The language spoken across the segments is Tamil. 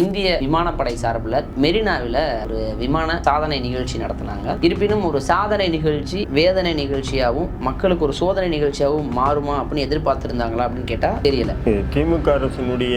இந்திய விமானப்படை சார்பில் மெரினாவில் ஒரு விமான சாதனை நிகழ்ச்ி நடத்தினாங்க. இருப்பினும் ஒரு சாதனை நிகழ்ச்சி வேதனை நிகழ்ச்சியாகவும் மக்களுக்கு ஒரு சோதனை நிகழ்ச்சியாகவும் மாறுமா அப்படின்னு எதிர்பார்த்துருந்தாங்களா அப்படின்னு கேட்டால் தெரியல. திமுக அரசினுடைய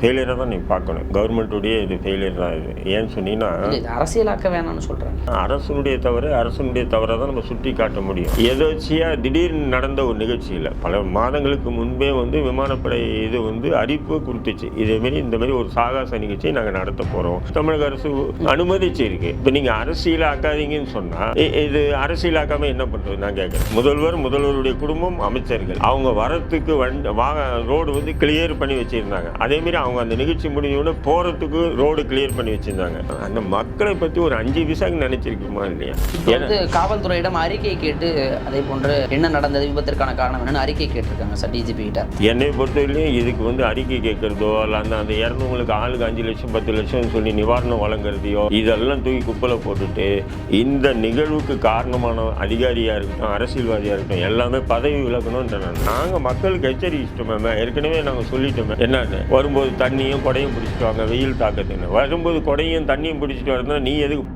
ஃபெயிலியரை தான் நீ பார்க்கணும். கவர்மெண்ட்டுடைய இது ஃபெயிலியர் தான் இது. ஏன்னு சொன்னீங்கன்னா அரசியலாக்க வேணாம்னு சொல்கிறாங்க அரசனுடைய தவறு அரசனுடைய தவறை தான் நம்ம சுட்டி காட்ட முடியும். எதோச்சியாக திடீர்னு நடந்த ஒரு நிகழ்ச்சி இல்லை பல மாதங்களுக்கு முன்பே வந்து விமானப்படை இது வந்து அறிவிப்பு கொடுத்துச்சு இதேமாரி இந்த மாதிரி ஒரு சாகாச நிகழ்ச்சியை நாங்கள் நடத்த போகிறோம் தமிழக அரசு அனுமதிச்சிருக்கு. இப்போ நீங்கள் அரசியலாக்காதீங்கன்னு சொன்னால் இது அரசியலாக்காம என்ன பண்ணுறது நான் கேட்குறேன் முதல்வர் முதல்வருடைய குடும்பம் அமைச்சர்கள். அவங்க வரத்துக்கு வண்டி வாக ரோடு வந்து கிளியர் பண்ணி வச்சுருந்தாங்க. அதேமாரி அவங்க அந்த நிகழ்ச்சி முடிஞ்ச உடனே போகிறதுக்கு ரோடு கிளியர் பண்ணி வச்சுருந்தாங்க. அந்த மக்களை பற்றி ஒரு அஞ்சு விசாக்கு நினச்சிருக்குமா இல்லையா? வந்து காவல்துறையிடம் அறிக்கை கேட்டு அதே போன்று என்ன நடந்தது விபத்திற்கான காரணம் என்னன்னு அறிக்கை கேட்டிருக்காங்க சார் டிஜிபி கிட்ட. என்னை பொறுத்தவரையிலையும் இதுக்கு வந்து அறிக்கை கேட்கறதோ அல்ல அந்த அந்த இறந்தவங்களுக்கு ஆளுக்கு அஞ்சு லட்சம் பத்து லட்சம் சொல்லி நிவாரணம் வழங்குறதையோ இதெல்லாம் தூக்கி குப்பையில் போட்டுட்டு இந்த நிகழ்வுக்கு காரணமான அதிகாரியாக இருக்கட்டும் அரசியல்வாதியாக இருக்கட்டும் எல்லாமே பதவி விலகணும்ன்ற நாங்கள் மக்களுக்கு எச்சரிச்சிட்டோமே ஏற்கனவே நாங்கள் சொல்லிட்டோமே. என்னன்னு? வரும்போது தண்ணியும் கொடையும் பிடிச்சிட்டு வாங்க வெயில் தாக்கத்துன்னு வரும்போது கொடையும் தண்ணியும் பிடிச்சிட்டு வரதுனா நீ எதுக்கு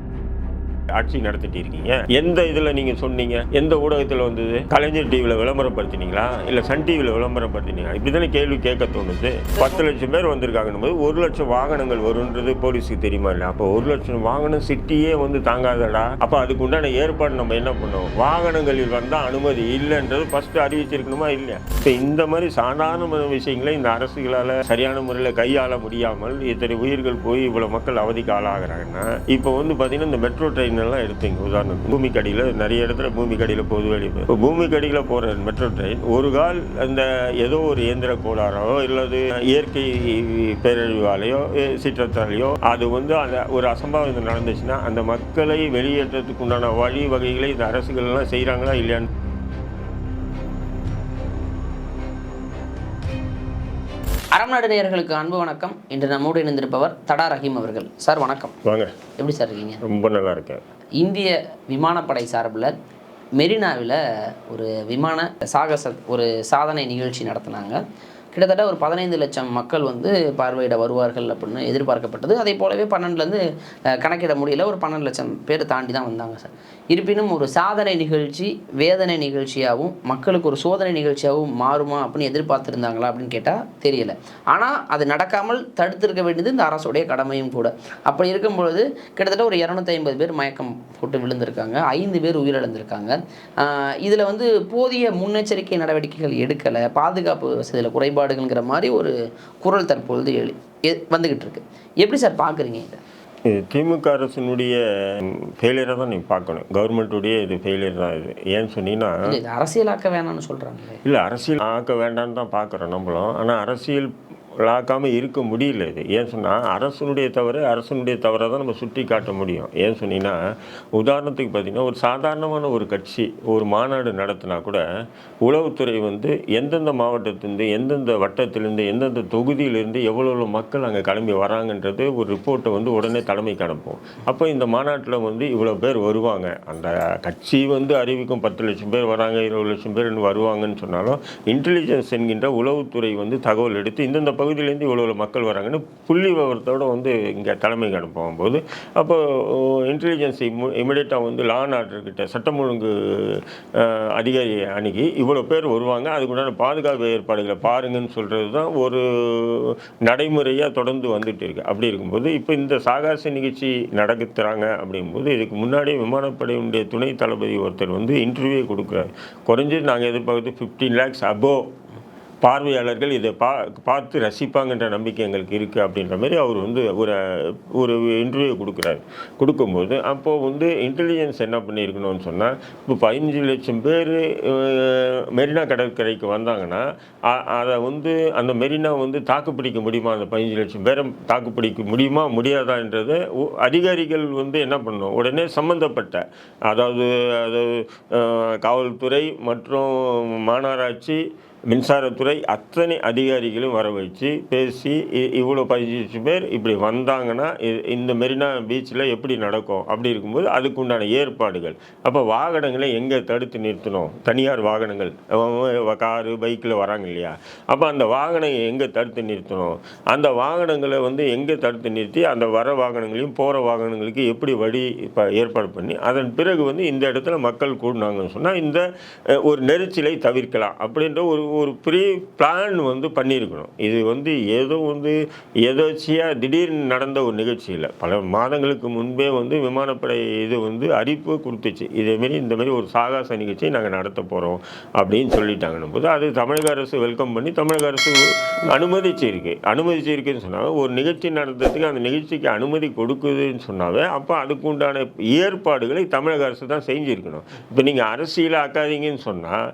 ஆட்சி நடத்திட்டு இருக்கீங்க. எந்த இதில் நீங்கள் சொன்னீங்க? எந்த ஊடகத்தில் வந்தது? கலைஞர் டிவியில் விளம்பரப்படுத்தினீங்களா? இல்லை சன் டிவியில் விளம்பரப்படுத்தினீங்களா? இப்படிதானே கேள்வி கேட்க தோணுது. பத்து லட்சம் பேர் வந்திருக்காங்கன்னு போது ஒரு லட்சம் வாகனங்கள் வருன்றது போலீஸுக்கு தெரியுமா இல்லை அப்போ ஒரு லட்சம் வாகனம் சிட்டியே வந்து தாங்காதடா. அப்போ அதுக்கு உண்டான ஏற்பாடு நம்ம என்ன பண்ணுவோம் வாகனங்களில் வந்தால் அனுமதி இல்லைன்றது ஃபஸ்ட்டு அறிவிச்சிருக்கணுமா இல்லையா? இப்போ இந்த மாதிரி சாதாரண விஷயங்களை இந்த அரசுகளால் சரியான முறையில் கையாள முடியாமல் இத்தனை உயிர்கள் போய் இவ்வளோ மக்கள் அவதிக்கு ஆளாகிறாங்கன்னா இப்போ வந்து பார்த்தீங்கன்னா இந்த மெட்ரோ ட்ரெயின் எல்லாம் எடுத்தீங்க உதாரணத்துக்கு. பூமிக்கு அடியில் நிறைய இடத்துல பூமிக்கு அடியில் போகுது இப்போ பூமிக்கு அடியில் போகிற மெட்ரோ ட்ரெயின் ஒரு கால் அந்த ஏதோ ஒரு இயந்திர கோளாறோ இல்லது இயற்கை பேரழிவாலேயோ சீற்றத்தாலேயோ அது வந்து அந்த ஒரு அசம்பாவிதம் நடந்துச்சுன்னா அந்த மக்களை வெளியேற்றத்துக்கு உண்டான வழி வகைகளை இந்த அரசுகள் எல்லாம் செய்கிறாங்களா இல்லையான்னு அறம்நாடு நேயர்களுக்கு அன்பு வணக்கம். இன்று நம்மோடு இணைந்திருப்பவர் தடா ரஹீம் அவர்கள். சார் வணக்கம். வாங்க. எப்படி சார் இருக்கீங்க? ரொம்ப நல்லா இருக்கேன். இந்திய விமானப்படை சார்பில் மெரினாவில் ஒரு விமான சாகச ஒரு சாதனை நிகழ்ச்சி நடத்தினாங்க. கிட்டத்தட்ட ஒரு பதினைந்து லட்சம் மக்கள் வந்து பார்வையிட வருவார்கள் அப்படின்னு எதிர்பார்க்கப்பட்டது. அதே போலவே பன்னெண்டுலேருந்து கணக்கிட முடியல. ஒரு பன்னெண்டு லட்சம் பேர் தாண்டி தான் வந்தாங்க சார். இருப்பினும் ஒரு சாதனை நிகழ்ச்சி வேதனை நிகழ்ச்சியாகவும் மக்களுக்கு ஒரு சோதனை நிகழ்ச்சியாகவும் மாறுமா அப்படின்னு எதிர்பார்த்துருந்தாங்களா அப்படின்னு கேட்டால் தெரியல. ஆனால் அது நடக்காமல் தடுத்திருக்க வேண்டியது இந்த அரசுடைய கடமையும் கூட. அப்படி இருக்கும் பொழுது கிட்டத்தட்ட ஒரு இரநூத்தி ஐம்பது பேர் மயக்கம் போட்டு விழுந்திருக்காங்க. ஐந்து பேர் உயிரிழந்திருக்காங்க. இதில் வந்து போதிய முன்னெச்சரிக்கை நடவடிக்கைகள் எடுக்கலை. பாதுகாப்பு வசதியில் குறைபாடுகள்ங்கிற மாதிரி ஒரு குரல் தற்பொழுது எழு வந்துகிட்டு இருக்கு. எப்படி சார் பார்க்குறீங்க இதை? இது திமுக அரசினுடைய ஃபெயிலியரை தான் நீ பார்க்கணும். கவர்மெண்ட்டுடைய இது ஃபெயிலியர் தான் இது. ஏன்னு சொன்னீங்கன்னா அரசியலாக்க வேணாம்னு சொல்கிறாங்களே இல்லை அரசியல் ஆக்க வேண்டாம்னு தான் பார்க்குறோம் நம்மளும். ஆனால் அரசியல் லாக்காமல் இருக்க முடியல இது. ஏன் சொன்னால் அரசனுடைய தவறு அரசனுடைய தவறை தான் நம்ம சுட்டி காட்ட முடியும். ஏன் சொன்னீங்கன்னா உதாரணத்துக்கு பார்த்தீங்கன்னா ஒரு சாதாரணமான ஒரு கட்சி ஒரு மாநாடு நடத்தினா கூட உளவுத்துறை வந்து எந்தெந்த மாவட்டத்திலேருந்து எந்தெந்த வட்டத்திலேருந்து எந்தெந்த தொகுதியிலேருந்து எவ்வளோ எவ்வளோ மக்கள் அங்கே கிளம்பி வராங்கன்றது ஒரு ரிப்போர்ட்டை வந்து உடனே தலைமைக்கு அனுப்பும் அப்போ இந்த மாநாட்டில் வந்து இவ்வளோ பேர் வருவாங்க. அந்த கட்சி வந்து அறிவிக்கும் பத்து லட்சம் பேர் வராங்க இருபது லட்சம் பேர் இன்னும் வருவாங்கன்னு சொன்னாலும் இன்டெலிஜென்ஸ் என்கின்ற உளவுத்துறை வந்து தகவல் எடுத்து இந்தந்த பகுதி பகுதியிலேருந்து இவ்வளோ மக்கள் வராங்கன்னு புள்ளி விவரத்தோட வந்து இங்கே தலைமைக்கு அனுப்பும் போது அப்போ இன்டெலிஜென்ஸ் இமிடியட்டாக வந்து லா அண்ட் ஆர்டர் சட்டம் ஒழுங்கு அஹ், அதிகாரியை அணுகி இவ்வளோ பேர் வருவாங்க அதுக்குண்டான பாதுகாப்பு ஏற்பாடுகளை பாருங்கன்னு சொல்கிறது தான் ஒரு நடைமுறையாக தொடர்ந்து வந்துட்டு இருக்கு. அப்படி இருக்கும்போது இப்போ இந்த சாகாச நிகழ்ச்சி நடத்துகிறாங்க அப்படிங்கும்போது இதுக்கு முன்னாடியே விமானப்படையினுடைய துணை தளபதி ஒருத்தர் வந்து இன்டர்வியூ கொடுக்குறாரு. குறைஞ்சது நாங்கள் எதிர்பார்க்குறது ஃபிஃப்டீன் லேக்ஸ் அபோவ் பார்வையாளர்கள் இதை பா பார்த்து ரசிப்பாங்கன்ற நம்பிக்கை எங்களுக்கு இருக்குது அப்படின்ற மாதிரி அவர் வந்து ஒரு ஒரு இன்டர்வியூ கொடுக்குறாரு. கொடுக்கும்போது அப்போது வந்து இன்டெலிஜென்ஸ் என்ன பண்ணியிருக்கணும்னு சொன்னால் இப்போ பதினஞ்சு லட்சம் பேர் மெரினா கடற்கரைக்கு வந்தாங்கன்னா அதை வந்து அந்த மெரினா வந்து தாக்குப்பிடிக்க முடியுமா? அந்த பதினஞ்சு லட்சம் பேரை தாக்குப்பிடிக்க முடியுமா? முடியாதான்றதை உ- அதிகாரிகள் வந்து என்ன பண்ணணும்? உடனே சம்மந்தப்பட்ட அதாவது அது காவல்துறை மற்றும் மாநகராட்சி மின்சாரத்துறை அத்தனை அதிகாரிகளும் வர வச்சு பேசி இ- இவ்வளோ பதினஞ்சு பேர் இப்படி வந்தாங்கன்னா இந்த மெரினா பீச்சில் எப்படி நடக்கும்? அப்படி இருக்கும்போது அதுக்குண்டான ஏற்பாடுகள். அப்போ வாகனங்களை எங்கே தடுத்து நிறுத்தணும்? தனியார் வாகனங்கள். காரு பைக்கில் வராங்க இல்லையா? அப்போ அந்த வாகனம் எங்கே தடுத்து நிறுத்தணும்? அந்த வாகனங்களை வந்து எங்கே தடுத்து நிறுத்தி அந்த வர வாகனங்களையும் போகிற வாகனங்களுக்கு எப்படி வழி இப்போ ஏற்பாடு பண்ணி அதன் பிறகு வந்து இந்த இடத்துல மக்கள் கூடினாங்கன்னு சொன்னால் இந்த ஒரு நெரிச்சலை தவிர்க்கலாம் அப்படின்ற ஒரு ஒரு ப்ரீ பிளான் வந்து பண்ணியிருக்கணும். இது வந்து ஏதோ வந்து எதோச்சியாக திடீர்னு நடந்த ஒரு நிகழ்ச்சியில். பல மாதங்களுக்கு முன்பே வந்து விமானப்படை இது வந்து அறிவிப்பு கொடுத்துச்சு. இதேமாரி இந்தமாரி ஒரு சாகச நிகழ்ச்சியை நாங்கள் நடத்த போகிறோம் அப்படின்னு சொல்லிட்டாங்கன்னும் போது அது தமிழக அரசு வெல்கம் பண்ணி தமிழக அரசு அனுமதிச்சிருக்கு. அனுமதிச்சிருக்குன்னு சொன்னாங்க. ஒரு நிகழ்ச்சி நடத்துறதுக்கு அந்த நிகழ்ச்சிக்கு அனுமதி கொடுக்குதுன்னு சொன்னாவே அப்போ அதுக்கு உண்டான ஏற்பாடுகளை தமிழக அரசு தான் செஞ்சுருக்கணும். இப்போ நீங்கள் அரசியலாக்காதீங்கன்னு சொன்னால்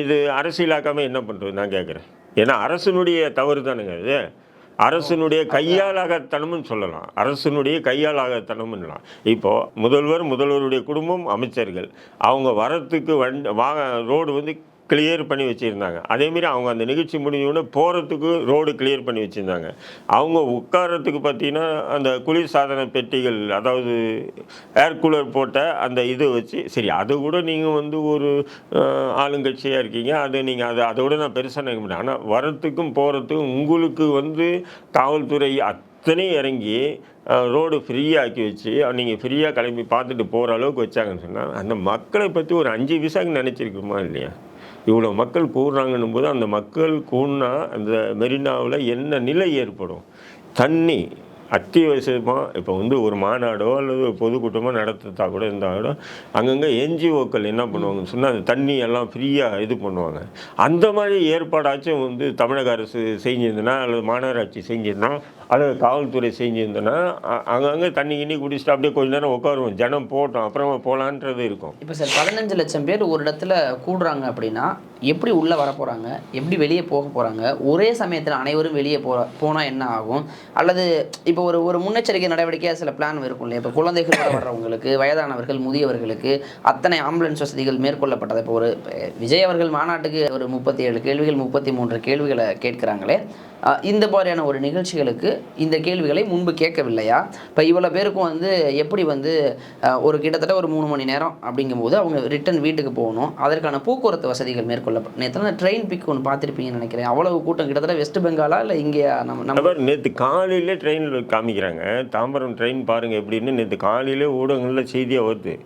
இது அரசியலாக்காமல் என்ன பண்ணுறது நான் கேட்குறேன் ஏன்னா அரசனுடைய தவறு தானுங்க இது. அரசனுடைய கையாளாகத்தனம்னு சொல்லலாம். அரசனுடைய கையாளாகத்தனம்லாம் இப்போது முதல்வர் முதல்வருடைய குடும்பம் அமைச்சர்கள். அவங்க வரத்துக்கு வண்டி வா ரோடு வந்து கிளியர் பண்ணி வச்சுருந்தாங்க. அதேமாரி அவங்க அந்த நிகழ்ச்சி முடிஞ்சோடனே போகிறதுக்கு ரோடு கிளியர் பண்ணி வச்சுருந்தாங்க. அவங்க உட்காரத்துக்கு பார்த்தீங்கன்னா அந்த குளிர் சாதன பெட்டிகள் அதாவது ஏர் கூலர் போட்ட அந்த இது வச்சு சரி அது கூட நீங்கள் வந்து ஒரு ஆளுங்கட்சியாக இருக்கீங்க. அது நீங்கள் அது அதை விட நான் பெருசாக நினைக்க முடியும் ஆனால் வரத்துக்கும் போகிறதுக்கும் உங்களுக்கு வந்து காவல்துறை அத்தனை இறங்கி ரோடு ஃப்ரீயாக்கி வச்சு நீங்கள் ஃப்ரீயாக கிளம்பி பார்த்துட்டு போகிற அளவுக்கு வச்சாங்கன்னு சொன்னால் அந்த மக்களை பற்றி ஒரு அஞ்சு விசாங்க நினச்சிருக்குமா இல்லையா? இவ்வளோ மக்கள் கூடுறாங்கன்னும் போது அந்த மக்கள் கூடினா அந்த மெரினாவில் என்ன நிலை ஏற்படும்? தண்ணி. அத்தியாவசியமாக இப்போ வந்து ஒரு மாநாடோ அல்லது பொதுக்கூட்டமோ நடத்துறதா கூட இருந்தால் கூட அங்கங்கே என்ஜிஓக்கள் என்ன பண்ணுவாங்கன்னு சொன்னால் அந்த தண்ணி எல்லாம் ஃப்ரீயாக இது பண்ணுவாங்க. அந்த மாதிரி ஏற்பாடாச்சும் வந்து தமிழக அரசு செஞ்சிருந்தனா அல்லது மாநகராட்சி செஞ்சிருந்தா அல்லது காவல்துறை செஞ்சிருந்தனா அங்கங்கே தண்ணி கிண்ணி குடிச்சிட்டு அப்படியே கொஞ்ச நேரம் உட்காருவோம். ஜனம் போட்டோம் அப்புறமா போகலான்றது இருக்கும். இப்போ சார் பதினஞ்சு லட்சம் பேர் ஒரு இடத்துல கூடுறாங்க அப்படின்னா எப்படி உள்ளே வர போகிறாங்க எப்படி வெளியே போக போகிறாங்க ஒரே சமயத்தில் அனைவரும் வெளியே போகிற போனால் என்ன ஆகும்? அல்லது இப்போ ஒரு ஒரு முன்னெச்சரிக்கை நடவடிக்கையாக சில பிளான் இருக்கும் இல்லையா இப்போ குழந்தைகளோட வர்றவங்களுக்கு வயதானவர்கள் முதியவர்களுக்கு அத்தனை ஆம்புலன்ஸ் வசதிகள் மேற்கொள்ளப்பட்டது. இப்போ ஒரு விஜய் அவர்கள் மாநாட்டுக்கு ஒரு முப்பத்தி ஏழு கேள்விகள் முப்பத்தி மூன்று கேள்விகளை கேட்குறாங்களே. இந்த மாதிரியான ஒரு நிகழ்ச்சிகளுக்கு இந்த கேள்விகளை முன்பு கேட்கவில்லையா? இப்போ இவ்வளோ பேருக்கும் வந்து எப்படி வந்து ஒரு கிட்டத்தட்ட ஒரு மூணு மணி நேரம் அப்படிங்கும்போது அவங்க ரிட்டன் வீட்டுக்கு போகணும். அதற்கான போக்குவரத்து வசதிகள் மேற்கொள்ளப்படும் நேற்று ட்ரெயின் பிக் ஒன்று பார்த்துருப்பீங்கன்னு நினைக்கிறேன். அவ்வளவு கூட்டம் கிட்டத்தட்ட வெஸ்ட் பெங்காலா இல்லை இங்கே நம்ம நம்ம நேற்று காலையிலே ட்ரெயினில் காமிக்கிறாங்க. தாம்பரம் ட்ரெயின் பாருங்கள் எப்படின்னு நேற்று காலையிலே ஊடகங்களில் செய்தியாக வருது.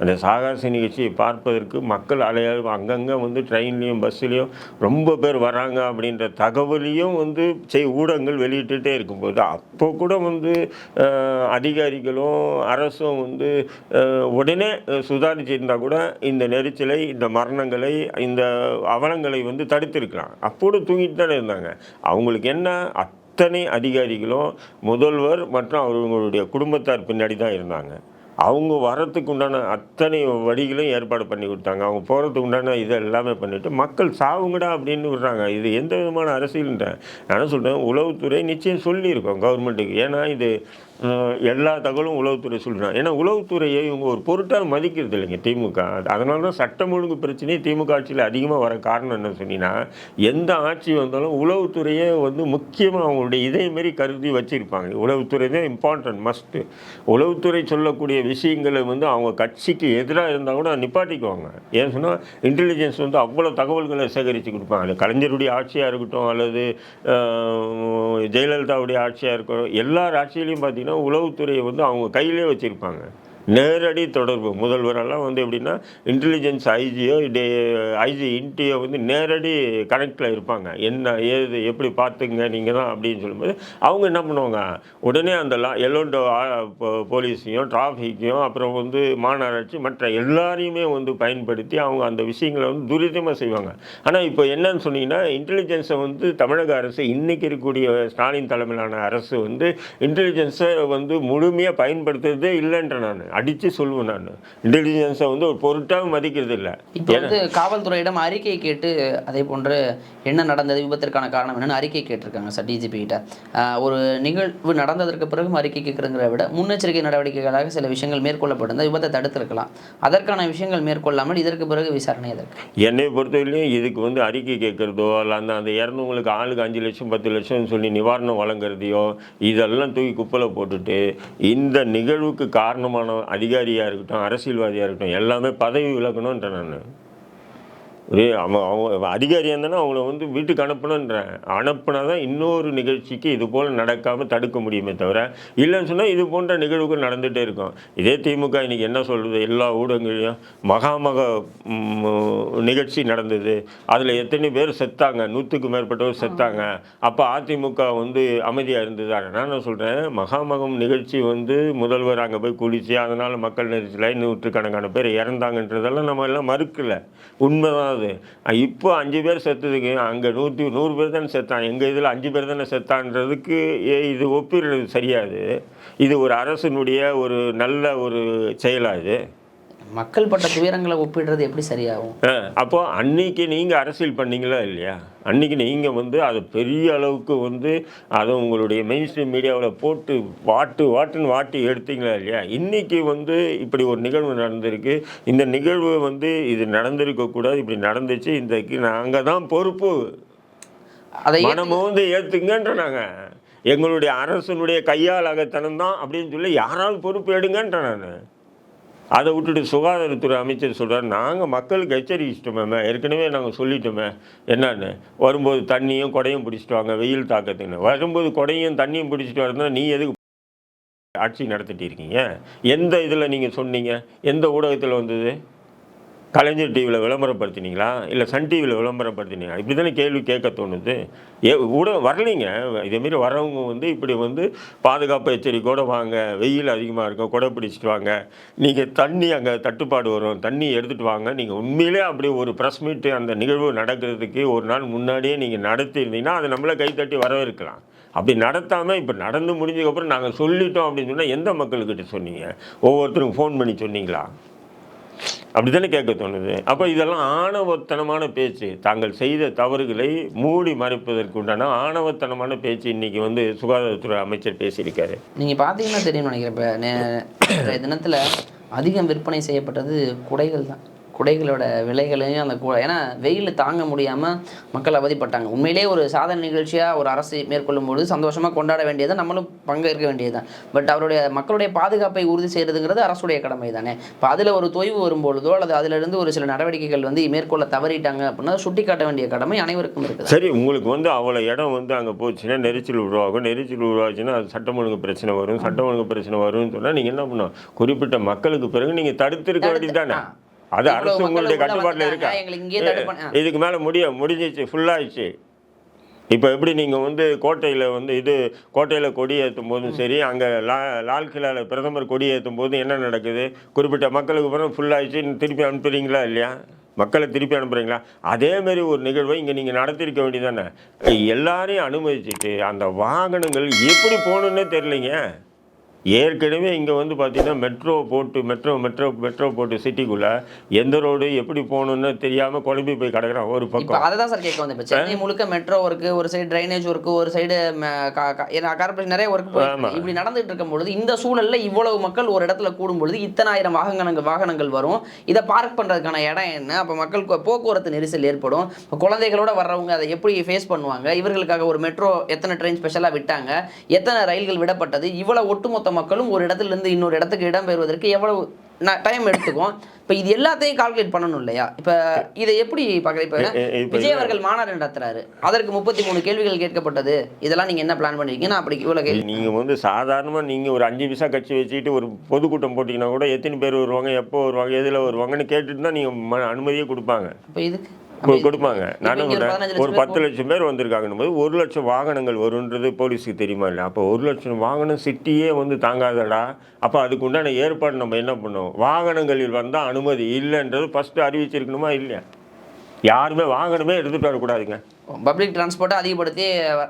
அந்த சாகச நிகழ்ச்சியை பார்ப்பதற்கு மக்கள் அலையாளம் அங்கங்கே வந்து ட்ரெயின்லேயும் பஸ்ஸுலேயும் ரொம்ப பேர் வராங்க அப்படின்ற தகவலையும் வந்து செய் ஊடகங்கள் வெளியிட்டுட்டே இருக்கும்போது அப்போ கூட வந்து அதிகாரிகளும் அரசும் வந்து உடனே சுதாரிச்சிருந்தால் சுதாரிச்சிருந்தா கூட இந்த நெரிச்சலை இந்த மரணங்களை இந்த அவலங்களை வந்து தடுத்திருக்கலாம். அப்போது தூங்கிட்டு தானே இருந்தாங்க. அவங்களுக்கு என்ன? அத்தனை அதிகாரிகளும் முதல்வர் மற்றும் அவர்களுடைய குடும்பத்தார் பின்னாடி தான் இருந்தாங்க. அவங்க வரத்துக்கு உண்டான அத்தனை வழிகளையும் ஏற்பாடு பண்ணி கொடுத்தாங்க. அவங்க போகிறதுக்கு உண்டான இது எல்லாமே பண்ணிவிட்டு மக்கள் சாவுங்கடா அப்படின்னு விடுறாங்க. இது எந்த விதமான அரசியல்ன்ற? நான் சொல்கிறேன் உளவுத்துறை நிச்சயம் சொல்லியிருக்கோம் கவர்மெண்ட்டுக்கு. ஏன்னா இது எல்லா தகவலும் உளவுத்துறை சொல்கிறாங்க ஏன்னா உளவுத்துறையை இவங்க ஒரு பொருட்டாக மதிக்கிறது இல்லைங்க திமுக. அதனால தான் சட்டம் ஒழுங்கு பிரச்சனையே திமுக ஆட்சியில் அதிகமாக வர காரணம் என்ன சொன்னீங்கன்னா எந்த ஆட்சி வந்தாலும் உளவுத்துறையை வந்து முக்கியமாக அவங்களுடைய இதேமாரி கருதி வச்சுருப்பாங்க. உளவுத்துறை தான் இம்பார்ட்டன்ட் மஸ்ட்டு உளவுத்துறை சொல்லக்கூடிய விஷயங்களை வந்து அவங்க கட்சிக்கு எதிராக இருந்தால் கூட நிப்பாட்டிக்குவாங்க. ஏன் சொன்னால் இன்டெலிஜென்ஸ் வந்து அவ்வளோ தகவல்களை சேகரித்து கொடுப்பாங்க. அது கலைஞருடைய ஆட்சியாக இருக்கட்டும் அல்லது ஜெயலலிதாவுடைய ஆட்சியாக இருக்கட்டும் எல்லார் ஆட்சியிலையும் பார்த்தீங்கன்னா உளவுத்துறையை வந்து அவங்க கையிலே வச்சுருப்பாங்க. நேரடி தொடர்பு. முதல்வரெல்லாம் வந்து எப்படின்னா இன்டெலிஜென்ஸ் ஐஜியோ டே ஐஜி இன்டியோ வந்து நேரடி கனெக்டில் இருப்பாங்க. என்ன ஏது எப்படி பார்த்துங்க நீங்கள் தான் அப்படின்னு சொல்லும்போது அவங்க என்ன பண்ணுவாங்க? உடனே அந்த லா எல்லோண்டோ போலீஸையும் டிராஃபிக்கையும் அப்புறம் வந்து மாநகராட்சி மற்ற எல்லாரையுமே வந்து பயன்படுத்தி அவங்க அந்த விஷயங்களை வந்து துரிதமாக செய்வாங்க. ஆனால் இப்போ என்னன்னு சொன்னீங்கன்னா இன்டெலிஜென்ஸை வந்து தமிழக அரசு இன்றைக்கி இருக்கக்கூடிய ஸ்டாலின் தலைமையிலான அரசு வந்து இன்டெலிஜென்ஸை வந்து முழுமையாக பயன்படுத்துறதே இல்லைன்ற நான். அடித்து சொல்லுவேன் நான். இன்டெலிஜென்ஸை வந்து ஒரு பொருட்டாக மதிக்கிறது இல்லை. இப்போ வந்து காவல்துறையிடம் அறிக்கை கேட்டு அதே போன்று என்ன நடந்தது விபத்திற்கான காரணம் என்னன்னு அறிக்கை கேட்டிருக்காங்க சார் டிஜிபி கிட்ட. ஒரு நிகழ்வு நடந்ததற்கு பிறகும் அறிக்கை கேட்குறங்கிறத விட முன்னெச்சரிக்கை நடவடிக்கைகளாக சில விஷயங்கள் மேற்கொள்ளப்பட்டிருந்தால் விபத்தை தடுத்திருக்கலாம். அதற்கான விஷயங்கள் மேற்கொள்ளாமல் இதற்கு பிறகு விசாரணை எதற்கு? என்னை பொறுத்தவரையிலையும் இதுக்கு வந்து அறிக்கை கேட்குறதோ அல்ல அந்த அந்த இறந்தவங்களுக்கு ஆளுக்கு அஞ்சு லட்சம் பத்து லட்சம்னு சொல்லி நிவாரணம் வழங்குறதையோ இதெல்லாம் தூக்கி குப்பையில் போட்டுட்டு இந்த நிகழ்வுக்கு காரணமான அதிகாரியாக இருக்கட்டும் அரசியல்வாதியாக இருக்கட்டும் எல்லாமே பதவி விலகணுன்ற நான். ஒரு அவன் அவங்க அதிகாரியாக இருந்தானா அவங்கள வந்து வீட்டுக்கு அனுப்பணுன்றேன் அனுப்புனா தான் இன்னொரு நிகழ்ச்சிக்கு இது போல் நடக்காமல் தடுக்க முடியுமே தவிர இல்லைன்னு சொன்னால் இது போன்ற நிகழ்வுகள் நடந்துகிட்டே இருக்கும். இதே திமுக இன்னைக்கு என்ன சொல்கிறது எல்லா ஊடகங்களையும் மகாமக நிகழ்ச்சி நடந்தது. அதில் எத்தனை பேர் செத்தாங்க? நூற்றுக்கு மேற்பட்டவர் செத்தாங்க. அப்போ அதிமுக வந்து அமைதியாக இருந்தது? நான் என்ன சொல்கிறேன் மகாமகம் நிகழ்ச்சி வந்து முதல்வர் அங்கே போய் குளிச்சு அதனால் மக்கள் நெரிசலாய் நூற்றுக்கணக்கான பேர் இறந்தாங்கன்றதெல்லாம் நம்ம எல்லாம் மறுக்கலை. உண்மைதான் அது இப்போ அஞ்சு பேர் செத்துதுக்கு அங்கே நூற்றி நூறு பேர் தானே செத்தான். எங்கள் இதில் அஞ்சு பேர் தானே செத்தான்றதுக்கு ஏ இது ஒப்பிடுறது சரியாது. இது ஒரு அரசனுடைய ஒரு நல்ல ஒரு செயலாக இது. மக்கள் பட்ட துயரங்களை ஒப்பிடுறது எப்படி சரியாகும்? அப்போ அன்னைக்கு நீங்கள் அரசியல் பண்ணீங்களா இல்லையா? அன்னைக்கு நீங்கள் வந்து அது பெரிய அளவுக்கு வந்து அதை உங்களுடைய மெயின் ஸ்ட்ரீம் மீடியாவில் போட்டு வாட்டு வாட்டுன்னு வாட்டி எடுத்தீங்களா இல்லையா? இன்னைக்கு வந்து இப்படி ஒரு நிகழ்வு நடந்திருக்கு. இந்த நிகழ்வு வந்து இது நடந்திருக்கக்கூடாது இப்படி நடந்துச்சு. இந்த நாங்கள் தான் பொறுப்பு. அதை மனமும் வந்து ஏற்றுங்கன்ற நாங்கள் எங்களுடைய அரசனுடைய கையால் அகத்தனம் தான் அப்படின்னு சொல்லி யாராவது பொறுப்பு எடுங்கன்ற நான். அதை விட்டுட்டு சுகாதாரத்துறை அமைச்சர் சொல்கிறார் நாங்கள் மக்களுக்கு எச்சரிச்சிட்டோமே ஏற்கனவே நாங்கள் சொல்லிட்டோமே. என்னன்னு? வரும்போது தண்ணியும் குடையும் பிடிச்சிட்டு வாங்க வெயில் தாக்கத்துன்னு வரும்போது குடையும் தண்ணியும் பிடிச்சிட்டு வரதுனா நீ எதுக்கு ஆட்சி நடத்திட்டு இருக்கீங்க? எந்த இதில் நீங்கள் சொன்னீங்க? எந்த ஊடகத்தில் வந்தது? கலைஞர் டிவியில் விளம்பரப்படுத்தினீங்களா? இல்லை சன் டிவியில் விளம்பரப்படுத்தினீங்களா? இப்படி தானே கேள்வி கேட்க தோணுது. ஏ கூட வரலைங்க. இதேமாரி வரவங்க வந்து இப்படி வந்து பாதுகாப்பு எச்சரிக்கையோடு வாங்க வெயில் அதிகமாக இருக்கும் கொடை பிடிச்சிட்டு வாங்க நீங்கள் தண்ணி அங்கே தட்டுப்பாடு வரும் தண்ணி எடுத்துகிட்டு வாங்க. நீங்கள் உண்மையிலே அப்படி ஒரு ப்ரெஸ் மீட்டு அந்த நிகழ்வு நடக்கிறதுக்கு ஒரு நாள் முன்னாடியே நீங்கள் நடத்தியிருந்தீங்கன்னா அதை நம்மளை கைத்தட்டி வரவேற்கலாம். அப்படி நடத்தாமல் இப்போ நடந்து முடிஞ்சதுக்கப்புறம் நாங்கள் சொல்லிட்டோம் அப்படின்னு சொன்னால் எந்த மக்கள்கிட்ட சொன்னீங்க? ஒவ்வொருத்தருக்கும் ஃபோன் பண்ணி சொன்னீங்களா? அப்படி தானே கேட்க தோணுது? அப்போ இதெல்லாம் ஆணவத்தனமான பேச்சு. தாங்கள் செய்த தவறுகளை மூடி மறைப்பதற்கு உண்டான ஆணவத்தனமான பேச்சு இன்னைக்கு வந்து சுகாதாரத்துறை அமைச்சர் பேசியிருக்காரு. நீங்கள் பார்த்தீங்கன்னா தெரியும்னு நினைக்கிறேன். இப்போ தினத்தில் அதிகம் விற்பனை செய்யப்பட்டது குடைகள் தான். குடைகளோட விலைகளையும் அந்த கு ஏன்னா வெயில் தாங்க முடியாமல் மக்கள் அவதிப்பட்டாங்க. உண்மையிலேயே ஒரு சாதனை நிகழ்ச்சியாக ஒரு அரசு மேற்கொள்ளும் பொழுது சந்தோஷமாக கொண்டாட வேண்டியது நம்மளும் பங்கேற்க வேண்டியது தான் பட் அவருடைய மக்களுடைய பாதுகாப்பை உறுதி செய்கிறதுங்கிறது அரசுடைய கடமை தானே? இப்போ அதில் ஒரு தொய்வு வரும்பொழுதோ அல்லது அதிலிருந்து ஒரு சில நடவடிக்கைகள் வந்து மேற்கொள்ள தவறிட்டாங்க அப்படின்னா சுட்டி காட்ட வேண்டிய கடமை அனைவருக்கும் இருக்குது. சரி உங்களுக்கு வந்து அவ்வளோ இடம் வந்து அங்கே போச்சுன்னா நெரிச்சல் உருவாகும். நெரிச்சல் உருவாச்சுன்னா அது சட்டம் ஒழுங்கு பிரச்சனை வரும். சட்டம் ஒழுங்கு பிரச்சனை வரும்னு சொன்னால் நீங்கள் என்ன பண்ணணும் குறிப்பிட்ட மக்களுக்கு பிறகு நீங்கள் தடுத்திருக்க வேண்டியது தானே? ஆ. அது அரசு உங்களுடைய கட்டுப்பாட்டில் இருக்கா. இதுக்கு மேலே முடிய முடிஞ்சிச்சு ஃபுல்லாகிடுச்சு இப்போ எப்படி நீங்கள் வந்து கோட்டையில் வந்து இது கோட்டையில் கொடி ஏற்றும் போதும் சரி அங்கே லா லால் கிலாவில் பிரதமர் கொடி ஏற்றும் போது என்ன நடக்குது? குறிப்பிட்ட மக்களுக்கு பிறகு ஃபுல்லாகிடுச்சு திருப்பி அனுப்புறீங்களா இல்லையா? மக்களை திருப்பி அனுப்புறீங்களா? அதே மாதிரி ஒரு நிகழ்வை இங்கே நீங்கள் நடத்திருக்க வேண்டியதானே எல்லாரையும் அனுமதிச்சுட்டு அந்த வாகனங்கள் எப்படி போகணுன்னே தெரியலைங்க. ஏற்கனவே இங்கே வந்து பார்த்தீங்கன்னா மெட்ரோ போட்டு மெட்ரோ மெட்ரோ மெட்ரோ போட்டு சிட்டிக்குள்ளே எந்த ரோடு எப்படி போகணுன்னு தெரியாமல் குழம்பி போய் கிடக்குறான் ஒரு பக்கம். அதை தான் சார் கேட்க வந்தேன். இப்போ சென்னை முழுக்க மெட்ரோ ஒர்க்கு ஒரு சைடு ட்ரைனேஜ் ஒர்க்கு ஒரு சைடு கார்பரேஷன் நிறைய ஒர்க். இப்படி நடந்துட்டு இருக்கும் பொழுது இந்த சூழல்ல இவ்வளவு மக்கள் ஒரு இடத்துல கூடும் பொழுது இத்தனை ஆயிரம் வாகனங்கள் வாகனங்கள் வரும். இதை பார்க் பண்றதுக்கான இடம் என்ன? அப்போ மக்களுக்கு போக்குவரத்து நெரிசல் ஏற்படும். குழந்தைகளோட வர்றவங்க அதை எப்படி ஃபேஸ் பண்ணுவாங்க? இவர்களுக்காக ஒரு மெட்ரோ எத்தனை ட்ரெயின் ஸ்பெஷலாக விட்டாங்க? எத்தனை ரயில்கள் விடப்பட்டது? இவ்வளவு ஒட்டுமொத்த மக்களும் ஒரு இடத்துல இருந்து இன்னொரு இடத்துக்கு இடம்பெறுவதற்கு எவ்வளவு டைம் எடுத்துக்கும் இப்போ இது எல்லாத்தையும் கால்குலேட் பண்ணணும் இல்லையா? இப்போ இதை எப்படி பார்க்குற இப்போ இப்ப விஜய் அவர்கள் மாநாடு நடத்துறாரு. அதற்கு முப்பத்தி மூணு கேள்விகள் கேட்கப்பட்டது. இதெல்லாம் நீங்க என்ன பிளான் பண்ணிருக்கீங்க? நான் அப்படி இவ்வளவு கேள்வி நீங்கள் வந்து சாதாரணமாக நீங்கள் ஒரு அஞ்சு விசா கட்சி வச்சுக்கிட்டு ஒரு பொதுக்கூட்டம் போட்டிங்கன்னா கூட எத்தனை பேர் வருவாங்க எப்போ வருவாங்க எதில் வருவாங்கன்னு கேட்டுட்டு தான் நீங்கள் அனுமதியே கொடுப்பாங்க. அப்போ இதுக்கு கொடுப்பாங்க. நான் இங்க ஒரு சொல்றேன், 15 லட்சம் ஒரு பேர் பத்து லட்சம் பேர் வந்திருக்காங்கன்னு போது ஒரு லட்சம் வாகனங்கள் வருன்றது போலீஸுக்கு தெரியுமா இல்லை அப்போ ஒரு லட்சம் வாகனம் சிட்டியே வந்து தாங்காதடா. அப்போ அதுக்கு உண்டான ஏற்பாடு நம்ம என்ன பண்ணோம் வாகனங்களில் வந்தால் அனுமதி இல்லைன்றது ஃபஸ்ட்டு அறிவிச்சிருக்கணுமா இல்லையா? யாருமே வாகனமே எடுத்துகிட்டு வரக்கூடாதுங்க. பப்ளிக் டிரான்ஸ்போர்ட்டை அதிகப்படுத்தி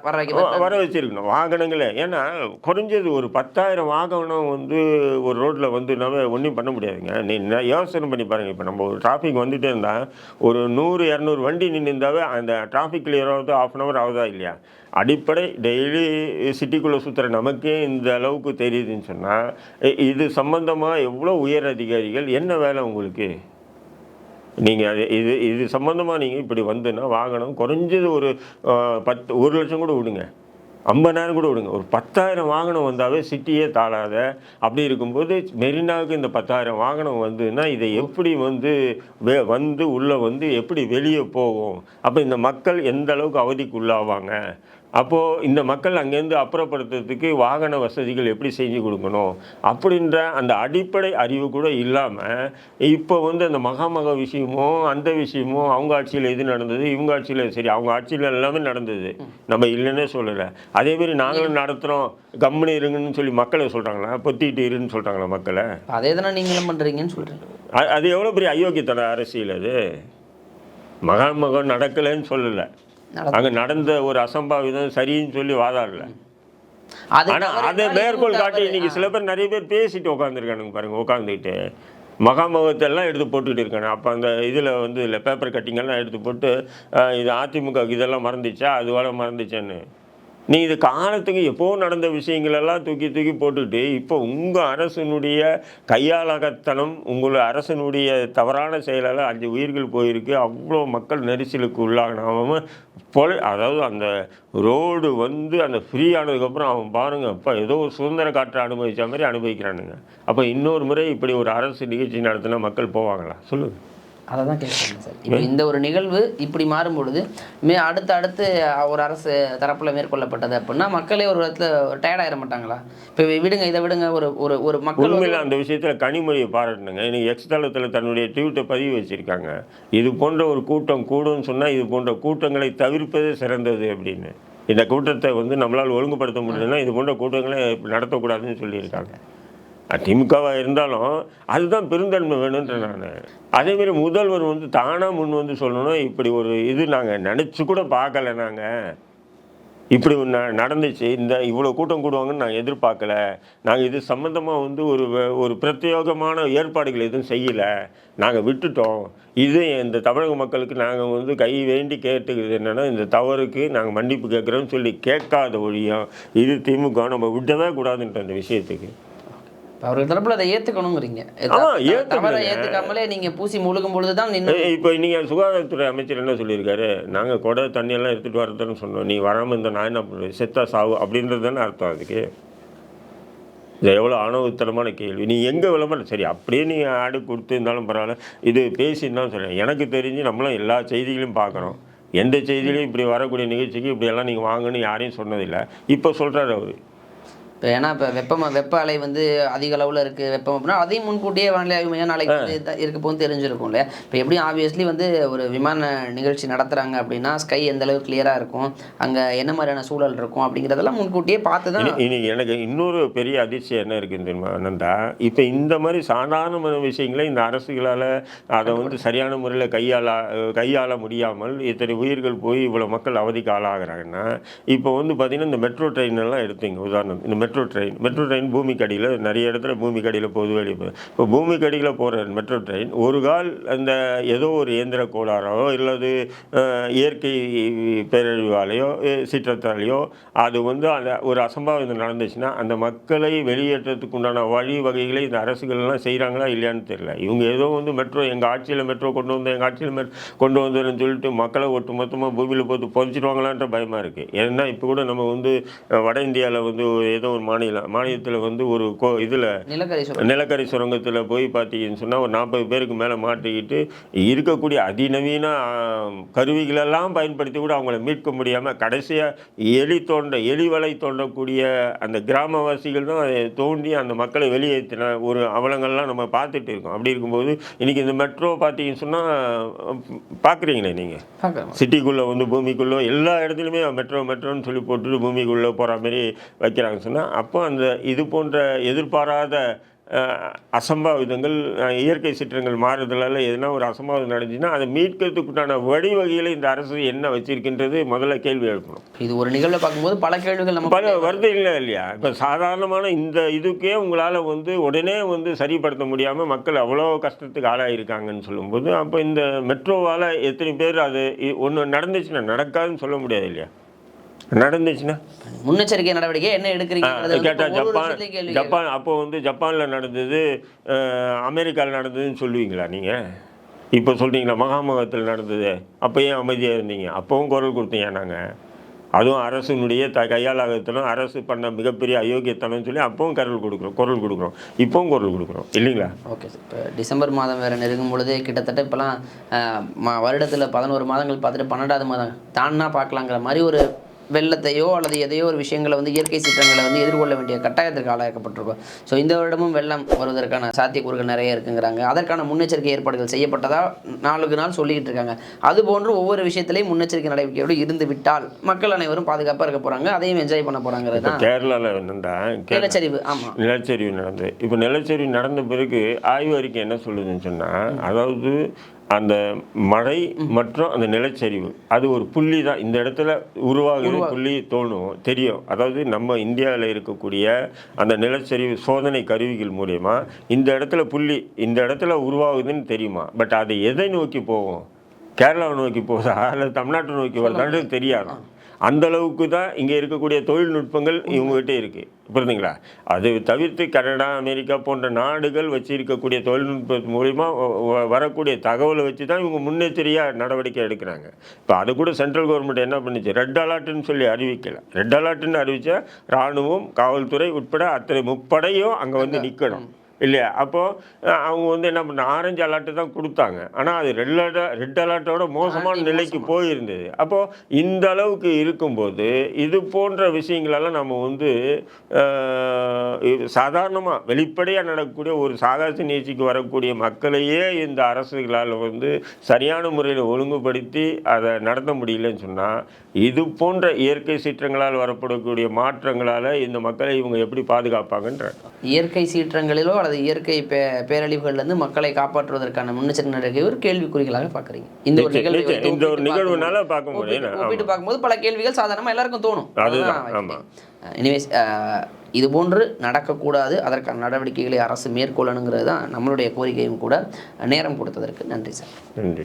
வர வைக்க வர வச்சிருக்கணும். வாகனங்களே ஏன்னா குறைஞ்சது ஒரு பத்தாயிரம் வாகனம் வந்து ஒரு ரோட்டில் வந்துனாவே ஒன்றும் பண்ண முடியாதுங்க. நீ யோசனை பண்ணி பாருங்கள் இப்போ நம்ம ஒரு டிராஃபிக் வந்துட்டே இருந்தால் ஒரு நூறு இரநூறு வண்டி நின்று இருந்தாவே அந்த டிராஃபிக் கிளியர் ஆகுது ஆஃப் அன் ஹவர் ஆகுதா இல்லையா? அடிப்படை டெய்லி சிட்டிக்குள்ளே சுற்றுற நமக்கே இந்த அளவுக்கு தெரியுதுன்னு சொன்னால் இது சம்பந்தமாக எவ்வளோ உயர் அதிகாரிகள் என்ன வேலை உங்களுக்கு? நீங்கள் அது இது இது சம்மந்தமாக நீங்கள் இப்படி வந்துன்னா வாகனம் குறைஞ்சது ஒரு பத்து ஒரு லட்சம் கூட விடுங்க. ஐம்பதாயிரம் கூட விடுங்க. ஒரு பத்தாயிரம் வாகனம் வந்தாவே சிட்டியே தாழாத. அப்படி இருக்கும்போது மெரினாவுக்கு இந்த பத்தாயிரம் வாகனம் வந்துன்னா இதை எப்படி வந்து வே வந்து உள்ளே வந்து எப்படி வெளியே போகும்? அப்போ இந்த மக்கள் எந்த அளவுக்கு அவதிக்கு உள்ளாவாங்க அப்போது இந்த மக்கள் அங்கேருந்து அப்புறப்படுத்துறதுக்கு வாகன வசதிகள் எப்படி செஞ்சு கொடுக்கணும் அப்படின்ற அந்த அடிப்படை அறிவு கூட இல்லாமல் இப்போ வந்து அந்த மகாமக விஷயமோ அந்த விஷயமோ அவங்க ஆட்சியில் எது நடந்தது இவங்க ஆட்சியில் சரி அவங்க ஆட்சியில் எல்லாமே நடந்தது. நம்ம இல்லைன்னே சொல்லலை. அதேமாரி நாங்களும் நடத்துகிறோம் கம்முனு இருங்கன்னு சொல்லி மக்களை சொல்கிறாங்களா பொத்திட்டு இருன்னு சொல்கிறாங்களா மக்களை? அதே தானே நீங்களும் பண்ணுறீங்கன்னு சொல்கிறேன் அ- அது எவ்வளோ பெரிய அயோக்கியத்தன அரசியல் அது? மகாமகம் நடக்கலைன்னு சொல்லலை. அங்கே நடந்த ஒரு அசம்பாவிதம் சரின்னு சொல்லி வாதாடல. அது ஆனா தவறு அதை மேற்கோள் காட்டி. இன்னைக்கு சில பேர் நிறைய பேர் பேசிட்டு உட்காந்துருக்கானுங்க பாருங்க உட்காந்துக்கிட்டு மகாமகத்தை எல்லாம் எடுத்து போட்டுக்கிட்டு இருக்கானு அப்போ அந்த இதில் வந்து இல்லை பேப்பர் கட்டிங்கெல்லாம் எடுத்து போட்டு இது அதிமுக இதெல்லாம் மறந்துச்சா? அதுவால மறந்துச்சேன்னு. நீ இது காலத்துக்கு எப்போ நடந்த விஷயங்களெல்லாம் தூக்கி தூக்கி போட்டுட்டு இப்போ உங்கள் அரசனுடைய கையாளகத்தனம் உங்கள் அரசனுடைய தவறான செயலால் அஞ்சு உயிர்கள் போயிருக்கு அவ்வளோ மக்கள் நெரிசலுக்கு உள்ளானாம பொல அதாவது அந்த ரோடு வந்து அந்த ஃப்ரீ ஆனதுக்கப்புறம் அவன் பாருங்க அப்போ ஏதோ ஒரு சுதந்திர காற்றை அனுபவித்த மாதிரி அனுபவிக்கிறானுங்க. அப்போ இன்னொரு முறை இப்படி ஒரு அரசு நிகழ்ச்சி நடத்தினா மக்கள் போவாங்களா? சொல்லுங்கள் அதை தான் கேட்குறேன் சார். இப்போ இந்த ஒரு நிகழ்வு இப்படி மாறும் பொழுது மே அடுத்து அடுத்து ஒரு அரசு தரப்பில் மேற்கொள்ளப்பட்டது அப்படின்னா மக்களே ஒரு இடத்துல டயர்ட் ஆயிட மாட்டாங்களா? இப்போ விடுங்க இதை விடுங்க ஒரு ஒரு ஒரு மக்கள் உண்மையில் அந்த விஷயத்தில் கனிமொழியை பாராட்டணுங்க. இன்னைக்கு எக்ஸ் தளத்தில் தன்னுடைய ட்வீட்டை பதிவு வச்சுருக்காங்க. இது போன்ற ஒரு கூட்டம் கூடும்னு சொன்னால் இது போன்ற கூட்டங்களை தவிர்ப்பதே சிறந்தது அப்படின்னு. இந்த கூட்டத்தை வந்து நம்மளால் ஒழுங்குபடுத்த முடியலன்னா இது போன்ற கூட்டங்களை நடத்தக்கூடாதுன்னு சொல்லியிருக்காங்க. திமுகவாக இருந்தாலும் அதுதான் பெருந்தன்மை வேணுன்ற நான் அதேமாரி முதல்வர் வந்து தானாக முன் வந்து சொல்லணும். இப்படி ஒரு இது நாங்கள் நினச்சி கூட பார்க்கல நாங்கள் இப்படி ந நடந்துச்சு. இந்த இவ்வளோ கூட்டம் கூடுவாங்கன்னு நான் எதிர்பார்க்கல. நாங்கள் இது சம்மந்தமாக வந்து ஒரு ஒரு பிரத்யேகமான ஏற்பாடுகள் எதுவும் செய்யலை. நாங்கள் விட்டுட்டோம். இது இந்த தமிழக மக்களுக்கு நாங்கள் வந்து கை வேண்டி கேட்டுக்கிறது என்னென்னா இந்த தவறுக்கு நாங்கள் மன்னிப்பு கேட்குறோம்னு சொல்லி கேட்காத ஒழியும் இது திமுக நம்ம விடவே கூடாதுன்ற அந்த விஷயத்துக்கு. அவர்கள் தரப்புல அதை ஏத்துக்கணுங்கிறீங்க. தவறை. ஏத்துக்காமலே நீங்க பூசி முழுகும் பொழுது தான் இப்போ நீங்கள் சுகாதாரத்துறை அமைச்சர் என்ன சொல்லியிருக்காரு? நாங்கள் கொடை தண்ணியெல்லாம் எடுத்துகிட்டு வரதுன்னு சொன்னோம். நீ வராமல் இந்த நான் என்ன பண்ணுவேன்? செத்தா சாவு அப்படின்றது தானே அர்த்தம் அதுக்கு. இது எவ்வளோ ஆணவத்தனமான கேள்வி. நீ எங்கே விளம்பரம்? சரி அப்படியே நீ ஆடு கொடுத்துருந்தாலும் பரவாயில்ல. இது பேசியிருந்தாலும் சொல்கிறேன் எனக்கு தெரிஞ்சு நம்மளும் எல்லா செய்திகளையும் பார்க்குறோம். எந்த செய்தியிலையும் இப்படி வரக்கூடிய நிகழ்ச்சிக்கு இப்படியெல்லாம் நீங்கள் வாங்கன்னு யாரையும் சொன்னதில்லை. இப்போ சொல்கிறாரு அவர். இப்போ ஏன்னா இப்போ வெப்பம் வெப்ப அலை வந்து அதிக அளவில் இருக்குது வெப்பம் அப்படின்னா அதையும் முன்கூட்டியே வானிலை ஆய்வு மையம் நாளைக்கு வந்து இருக்க போகுது தெரிஞ்சிருக்கும் இல்லையா? இப்போ எப்படியும் ஆப்வியஸ்லி வந்து ஒரு விமான நிகழ்ச்சி நடத்துகிறாங்க அப்படின்னா ஸ்கை எந்த அளவுக்கு கிளியராக இருக்கும்? அங்கே என்ன மாதிரியான சூழல் இருக்கும் அப்படிங்கிறதெல்லாம் முன்கூட்டியே பார்த்து தான் இனி- இன்னைக்கு எனக்கு இன்னொரு பெரிய அதிர்ச்சியம் என்ன இருக்குன்னு தெரியுமா ஆனந்தா இப்போ இந்த மாதிரி சாதாரணமான விஷயங்களை இந்த அரசுகளால் அதை வந்து சரியான முறையில் கையாள கையாள முடியாமல் இத்தனை உயிர்கள் போய் இவ்வளோ மக்கள் அவதிக்கு ஆளாகிறாங்கன்னா இப்போ வந்து பார்த்திங்கன்னா இந்த மெட்ரோ ட்ரெயின் எல்லாம் எடுத்தீங்க. உதாரணம் இந்த மெட்ரோ ட்ரெயின் மெட்ரோ ட்ரெயின் பூமிக்கு அடியில் நிறைய இடத்துல பூமிக்கு அடியில் பொது வழி இப்போ பூமிக்கு அடியில் போகிற மெட்ரோ ட்ரெயின் ஒரு கால் அந்த ஏதோ ஒரு இயந்திர கோளாறோ இல்லது இயற்கை பேரழிவாலேயோ சீற்றத்தாலேயோ அது வந்து அந்த ஒரு அசம்பாவிதம் நடந்துச்சுன்னா அந்த மக்களை வெளியேற்றத்துக்கு உண்டான வழி வகைகளை இந்த அரசுகள்லாம் செய்கிறாங்களா இல்லையான்னு தெரியல. இவங்க ஏதோ வந்து மெட்ரோ எங்கள் ஆட்சியில் மெட்ரோ கொண்டு வந்தோம் எங்கள் ஆட்சியில் மெட் கொண்டு வந்தோம்னு சொல்லிட்டு மக்களை ஒட்டு மொத்தமாக பூமியில் போட்டு புதைச்சிடுவாங்களான்ற பயமாக இருக்குது ஏன்னா இப்போ கூட நம்ம வந்து வட இந்தியாவில் வந்து ஏதோ ஒரு மாநிலம். மாநிலத்தில் வந்து ஒரு கோ இதில் நிலக்கரி சுரங்கத்தில் போய் பார்த்தீங்கன்னு சொன்னால் ஒரு நாற்பது பேருக்கு மேலே மாட்டிக்கிட்டு இருக்கக்கூடிய அதிநவீன கருவிகளெல்லாம் பயன்படுத்தி கூட அவங்கள மீட்க முடியாமல் கடைசியாக எலி தோண்ட எலி வலை தோண்டக்கூடிய அந்த கிராமவாசிகள் தான் அதை தோண்டி அந்த மக்களை வெளியேற்றின ஒரு அவலங்கள்லாம் நம்ம பார்த்துட்டு இருக்கோம். அப்படி இருக்கும்போது இன்றைக்கி இந்த மெட்ரோ பார்த்தீங்கன்னு சொன்னால் பார்க்குறீங்களே நீங்கள் சிட்டிக்குள்ளே வந்து பூமிக்குள்ளே எல்லா இடத்துலையுமே மெட்ரோ மெட்ரோன்னு சொல்லி போட்டுட்டு பூமிக்குள்ளே போகிற மாதிரி வைக்கிறாங்க சொன்னால் அப்போ அந்த இது போன்ற எதிர்பாராத அசம்பாவிதங்கள் இயற்கை சீற்றங்கள் மாறுதலால் எதுனா ஒரு அசம்பாவிதம் நடந்துச்சுன்னா அதை மீட்கிறதுக்குண்டான வழிவகைகளை இந்த அரசு என்ன வச்சிருக்கின்றது முதல்ல கேள்வி எழுப்பணும். இது ஒரு நிகழ்வை பார்க்கும்போது பல கேள்விகள் பல நம்ம வருது இல்லை இல்லையா? இப்போ சாதாரணமான இந்த இதுக்கே உங்களால் வந்து உடனே வந்து சரிப்படுத்த முடியாமல் மக்கள் அவ்வளோ கஷ்டத்துக்கு ஆளாயிருக்காங்கன்னு சொல்லும்போது அப்போ இந்த மெட்ரோவால் எத்தனை பேர் அது ஒன்று நடந்துச்சுன்னா நடக்காதுன்னு சொல்ல முடியாது இல்லையா? நடந்துச்சுன்னா? முன்னெச்சரிக்கை நடவடிக்கை என்ன எடுக்கிறீங்கிறது வந்து கேட்டால் ஜப்பான் ஜப்பான் அப்போ வந்து ஜப்பானில் நடந்தது அமெரிக்காவில் நடந்ததுன்னு சொல்லுவீங்களா நீங்கள் இப்போ சொல்கிறீங்களா மகாமகத்தில் நடந்தது அப்போ ஏன் அமைதியாக இருந்தீங்க? அப்போவும் குரல் கொடுத்தீங்க நாங்கள் அதுவும் அரசினுடைய த கையாளாகத்தனம் அரசு பண்ண மிகப்பெரிய அயோக்கியத்தனம்னு சொல்லி அப்பவும் குரல் கொடுக்குறோம் குரல் கொடுக்குறோம். இப்போவும் குரல் கொடுக்குறோம் இல்லைங்களா? Okay sir. இப்போ டிசம்பர் மாதம் வேறு நெருங்கும் பொழுது கிட்டத்தட்ட இப்போலாம் வருடத்தில் பதினோரு மாதங்கள் பார்த்துட்டு பன்னெண்டாவது மாதம் தானா பார்க்கலாங்கிற மாதிரி ஒரு வெள்ளத்தையோ அல்லது எதையோ ஒரு விஷயங்களை வந்து இயற்கை சீற்றங்களை வந்து எதிர்கொள்ள வேண்டிய கட்டாயத்திற்கு ஆளாக்கப்பட்டிருக்கோம். ஸோ இந்த வருடமும் வெள்ளம் வருவதற்கான சாத்தியக்கூறுகள் நிறைய இருக்குங்கிறாங்க. அதற்கான முன்னெச்சரிக்கை ஏற்பாடுகள் செய்யப்பட்டதா? நாளுக்கு நாள் சொல்லிக்கிட்டு இருக்காங்க. அது போன்று ஒவ்வொரு விஷயத்திலையும் முன்னெச்சரிக்கை நடவடிக்கையோடு இருந்து விட்டால் மக்கள் அனைவரும் பாதுகாப்பாக இருக்க போகிறாங்க அதையும் என்ஜாய் பண்ண போகிறாங்கிறது தான். கேரளாவில் என்னண்டா? நிலச்சரிவு ஆமாம் நிலச்சரிவு நடந்தது இப்போ நிலச்சரிவு நடந்த பிறகு ஆய்வு அறிக்கை என்ன சொல்லுதுன்னு சொன்னால் அதாவது அந்த மழை மற்றும் அந்த நிலச்சரிவு அது ஒரு புள்ளி தான். இந்த இடத்துல உருவாகுது புள்ளி தோணும் தெரியும். அதாவது நம்ம இந்தியாவில் இருக்கக்கூடிய அந்த நிலச்சரிவு சோதனை கருவிகள் மூலயமா இந்த இடத்துல புள்ளி இந்த இடத்துல உருவாகுதுன்னு தெரியுமா? பட் அது எதை நோக்கி போகும்? கேரளாவை நோக்கி போகுதா? அல்லது தமிழ்நாட்டை நோக்கி வருதான்றது தெரியாது? அந்த அளவுக்கு தான் இங்கே இருக்கக்கூடிய தொழில்நுட்பங்கள் இவங்ககிட்ட இருக்கு. புரியுதுங்களா அது தவிர்த்து கனடா அமெரிக்கா போன்ற நாடுகள் வச்சிருக்கக்கூடிய தொழில்நுட்பத்து மூலிமா வரக்கூடிய தகவலை வச்சு தான் இவங்க முன்னெச்சரியாக நடவடிக்கை எடுக்கிறாங்க. இப்போ அது கூட சென்ட்ரல் கவர்மெண்ட் என்ன பண்ணுச்சு? ரெட் அலர்ட்னு சொல்லி அறிவிக்கல. ரெட் அலர்ட்னு அறிவிச்சா இராணுவம் காவல்துறை உட்பட அத்தனை முப்படையும் அங்கே வந்து நிற்கணும் இல்லையா? அப்போது அவங்க வந்து என்ன பண்ண ஆரஞ்சு அலர்ட்டு தான் கொடுத்தாங்க. ஆனால் அது ரெட் அலர்ட் ரெட் அலர்ட்டோட மோசமான நிலைக்கு போயிருந்தது. அப்போது இந்த அளவுக்கு இருக்கும்போது இது போன்ற விஷயங்களெல்லாம் நம்ம வந்து சாதாரணமாக வெளிப்படையாக நடக்கக்கூடிய ஒரு சாகாச நிகழ்ச்சிக்கு வரக்கூடிய மக்களையே இந்த அரசுகளால் வந்து சரியான முறையில் ஒழுங்குபடுத்தி அதை நடத்த முடியலன்னு சொன்னால் இது போன்ற இயற்கை சீற்றங்களால் வரப்படக்கூடிய மாற்றங்களால் இந்த மக்களை இவங்க எப்படி பாதுகாப்பாங்கன்ற? இயற்கை சீற்றங்களிலோ அல்லது இயற்கை பே பேரழிவுகள்லேருந்து மக்களை காப்பாற்றுவதற்கான முன்னெச்சரிக்கை நடவடிக்கை ஒரு கேள்விக்குறிகளாக பார்க்குறீங்க. இந்த ஒரு நிகழ்வை இந்த ஒரு நிகழ்வுனால பார்க்கும்போது-. ஒப்பிட்டு- பார்க்கும்போது பல கேள்விகள் சாதாரணமாக எல்லாருக்கும் தோணும். அதுதான். எனிவேஸ் இது போன்று நடக்கக்கூடாது. அதற்கான நடவடிக்கைகளை அரசு மேற்கொள்ளணுங்கிறது தான் நம்மளுடைய கோரிக்கையும் கூட நேரம் கொடுத்ததற்கு நன்றி சார். நன்றி.